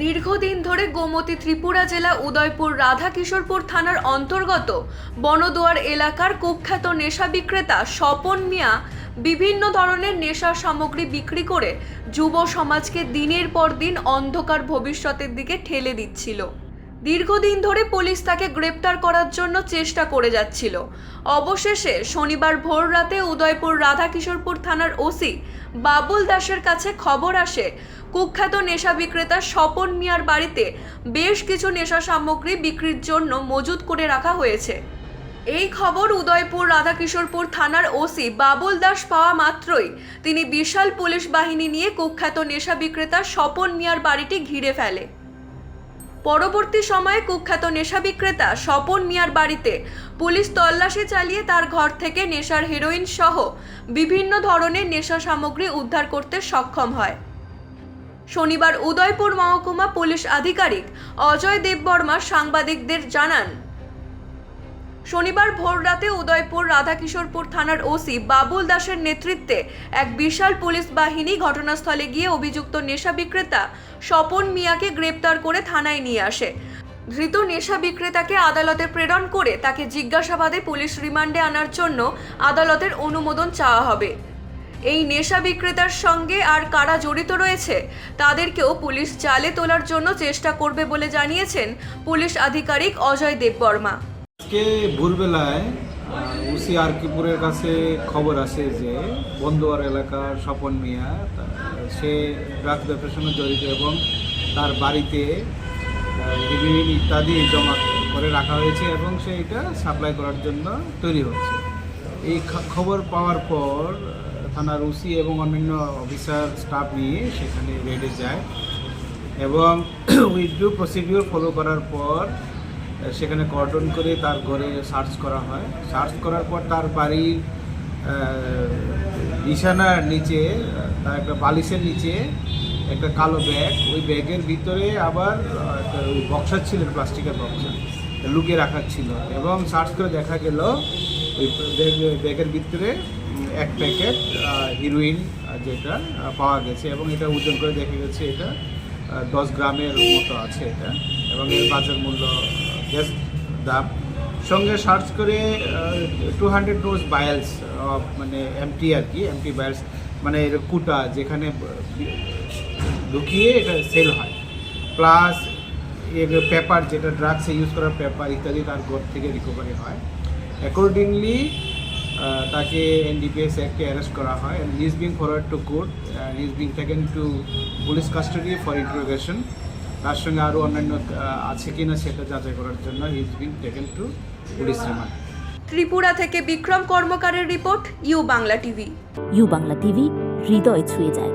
খবরে গোমতী ত্রিপুরা জেলা উদয়পুর রাধা কিশোরপুর থানার অন্তর্গত বনদুয়ার এলাকার কুখ্যাত নেশা বিক্রেতা স্বপন মিয়া বিভিন্ন ধরনের নেশা সামগ্রী বিক্রি করে যুব সমাজকে দিনের পর দিন অন্ধকার ভবিষ্যতের দিকে ঠেলে দিচ্ছিল। দীর্ঘদিন ধরে পুলিশ তাকে গ্রেপ্তার করার জন্য চেষ্টা করে যাচ্ছিল। অবশেষে শনিবার ভোর রাতে উদয়পুর রাধাকিশোরপুর থানার ওসি বাবুল দাসের কাছে খবর আসে কুখ্যাত নেশা বিক্রেতা স্বপন মিয়ার বাড়িতে বেশ কিছু নেশা সামগ্রী বিক্রির জন্য মজুত করে রাখা হয়েছে। এই খবর উদয়পুর রাধাকিশোরপুর থানার ওসি বাবুল দাস পাওয়া মাত্রই তিনি বিশাল পুলিশ বাহিনী নিয়ে কুখ্যাত নেশা বিক্রেতা স্বপন মিয়ার বাড়িটি ঘিরে ফেলে। পরবর্তী সময়ে কুখ্যাত নেশা বিক্রেতা স্বপন মিয়ার বাড়িতে পুলিশ তল্লাশি চালিয়ে তার ঘর থেকে নেশার হেরোইন সহ বিভিন্ন ধরনের নেশা সামগ্রী উদ্ধার করতে সক্ষম হয়। শনিবার উদয়পুর মহকুমা পুলিশ আধিকারিক অজয় দেববর্মা সাংবাদিকদের জানান, শনিবার ভোর রাতে উদয়পুর রাধাকিশোরপুর থানার ওসি বাবুল দাসের নেতৃত্বে এক বিশাল পুলিশ বাহিনী ঘটনাস্থলে গিয়ে অভিযুক্ত নেশা বিক্রেতা স্বপন মিয়াকে গ্রেপ্তার করে থানায় নিয়ে আসে। ধৃত নেশা বিক্রেতাকে আদালতে প্রেরণ করে তাকে জিজ্ঞাসাবাদে পুলিশ রিমান্ডে আনার জন্য আদালতের অনুমোদন চাওয়া হবে। এই নেশা বিক্রেতার সঙ্গে আর কারা জড়িত রয়েছে, তাদেরকেও পুলিশ জালে তোলার জন্য চেষ্টা করবে বলে জানিয়েছেন পুলিশ আধিকারিক অজয় দেববর্মা। আজকে ভোরবেলায় উসি আরকিপুরের কাছে খবর আসে যে বন্দুয়ার এলাকার স্বপন মিয়া সে ড্রাগ ব্যবসার সঙ্গে জড়িত এবং তার বাড়িতে হিরোইন ইত্যাদি জমা করে রাখা হয়েছে এবং সে এটা সাপ্লাই করার জন্য তৈরি হচ্ছে। এই খবর পাওয়ার পর থানার উসি এবং অন্যান্য অফিসার স্টাফ নিয়ে সেখানে রেডে যায়। এবং উইথড্রু প্রসিডিওর ফলো করার পর সেখানে কর্ডন করে তার ঘরে সার্চ করা হয়। সার্চ করার পর তার বাড়ির বিছানার নিচে, তার একটা বালিশের নিচে একটা কালো ব্যাগ ওই ব্যাগের ভিতরে আবার বক্সা ছিল, প্লাস্টিকের বক্সা লুকিয়ে রাখা ছিল। এবং সার্চ করে দেখা গেল, ওই ব্যাগ- ব্যাগের ভিতরে এক প্যাকেট হিরোইন যেটা পাওয়া গেছে এবং এটা ওজন করে দেখা গেছে এটা দশ গ্রামের মতো আছে এটা এবং এর বাজার মূল্য বেশ দাম। সঙ্গে সার্চ করে টু হান্ড্রেড ডোজ বায়ালস মানে এমটি আর কি এমটি বায়ালস মানে এর কুটা যেখানে ঢুকিয়ে এটা সেল হয়। প্লাস পেপার যেটা ড্রাগসে ইউজ করার পেপার ইত্যাদি তার ঘর থেকে রিকভারি হয়। অ্যাকর্ডিংলি তাকে এনডিপিএস অ্যাক্টে অ্যারেস্ট করা হয় and is being forward to court and is being taken to police custody for interrogation তার সঙ্গে আরও অন্যান্য আছে কি না সেটা যাচাই করার জন্য is being taken to police remand Tripura থেকে Bikram কর্মকারের report U Bangla TV. U Bangla TV হৃদয় ছুঁয়ে যায়।